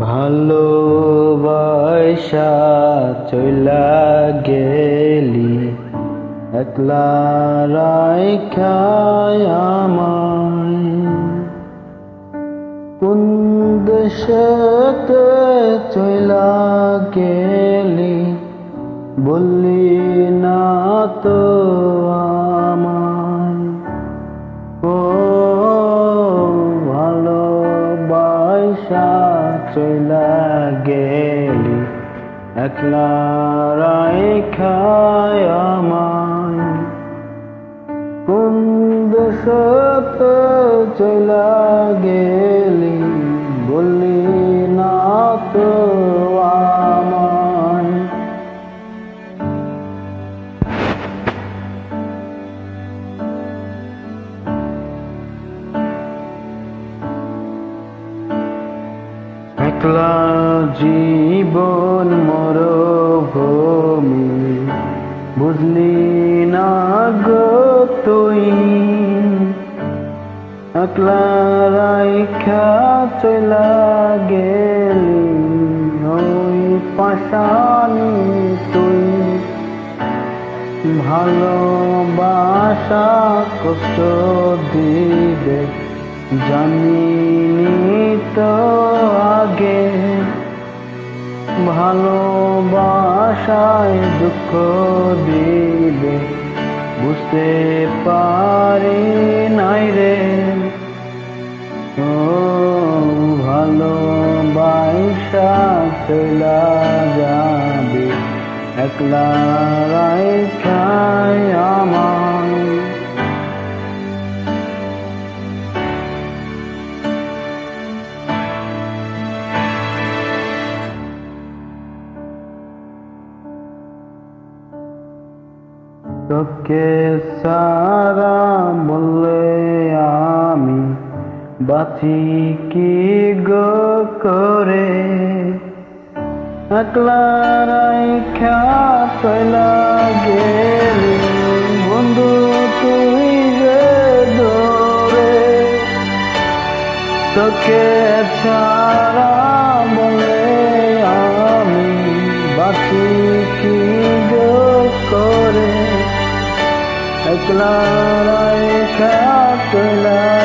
ভালোবাসা চলা গেলি একলা রায় আমায়। কোন চলা গেলি বললি, না তো আমায় ও ভালোবাসা চইলা গেলি, একলা রাইখায় আমায়। কোন দেশতে চইলা গেলি একলা জীবন মরভূমি। বুঝলি না গো তুই? একলা রাইখা চলা গেলি, ওই পাশানি তুই। ভালোবাসা কষ্ট দিবে, জানিনি তো ভালোবাসায় দুঃখ দিলে বুঝতে পারে নাই রে। ও ভালোবাসা চলা যাবে একলা রায় আমায় তোকে সারা বললে আমি বাঁচি কি গো করে? একলা রাইখা গেলি বন্ধু তুই যে দৌড়ে। তোকে ছাড়া বলে আমি বাঁচি কি করে একলা রাইখা চলা